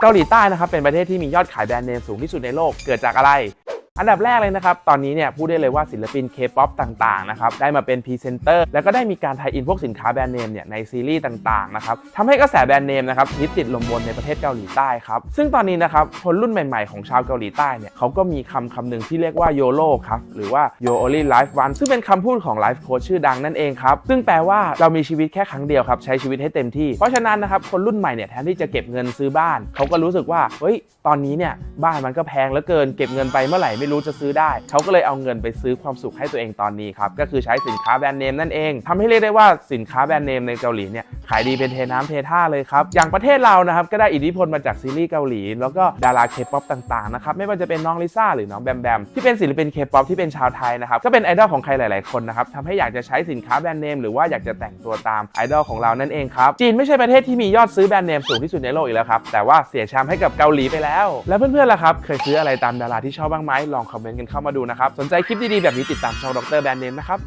เกาหลีใต้นะครับเป็นประเทศที่มียอดขายแบรนด์เนมสูงที่สุดในโลกเกิดจากอะไร อันดับแรกเลยนะครับ ตอนนี้เนี่ยพูดได้เลยว่าศิลปินเคป๊อปต่างๆนะครับได้มาเป็นพรีเซนเตอร์แล้วก็ได้มีการไทยอินพวกสินค้าแบรนด์เนมเนี่ยในซีรีส์ต่างๆนะครับทำให้กระแสแบรนด์เนมนะครับฮิตติดลมบนในประเทศเกาหลีใต้ครับซึ่งตอนนี้นะครับคนรุ่นใหม่ๆของชาวเกาหลีใต้เนี่ยเขาก็มีคำคำหนึ่งที่เรียกว่า YOLO ครับหรือว่า You Only Live Once ซึ่งเป็นคำพูดของไลฟ์โค้ชชื่อดังนั่นเองครับซึ่งแปลว่าเรามีชีวิตแค่ครั้งเดียวครับใช้ชีวิตให้เต็มที่เพราะฉะนั้นนะครับคนรุ่นใหม่เนี่ยแทนที่จะเก็บเงินซื้อบ้านเขาก็รู้สึกว่าเฮ้ยตอนนี้เนี่ยบ้านมันก็แพงเหลือเกินเก็บเงินไปเมื่อไหร่ไม่รู้จะซื้อได้ เขาก็เลยเอาเงินไปซื้อความสุขให้ตัวเองตอนนี้ครับ ก็คือใช้สินค้าแบรนด์เนมนั่นเองทำให้เรียกได้ว่าสินค้าแบรนด์เนมในเกาหลีเนี่ยขายดีเป็นเทน้ำเทท่าเลยครับ อย่างประเทศเรานะครับก็ได้อิทธิพลมาจากซีรีส์เกาหลี แล้วก็ดาราเคป๊อปต่างๆนะครับไม่ว่าจะเป็นน้องลิซ่าหรือน้องแบมแบมที่เป็นศิลปินเคป๊อปที่เป็นชาวไทยนะครับก็เป็นไอดอลของใครหลาย ๆคนนะครับทำให้อยากจะใช้สินค้าแบรนด์เนมหรือว่าอยากจะแต่งตัวตามไอดอลของเรานั่นเองครับจีนไม่ใช่ประเทศที่มียอดซื้อแบรนด์เนมสูงที่สุดในโลกอีกแล้วครับแต่ว่าเสียแชมให้กับเกาหลีไปแล้ว แล้วเพื่อนๆล่ะครับเคยซื้ออะไรตามดาราที่ชอบบ้างไหมลองคอมเมนต์กันเข้ามาดูนะครับ สนใจคลิปดีๆแบบนี้ติดตามช่องดรแบรนด์เนมนะครับ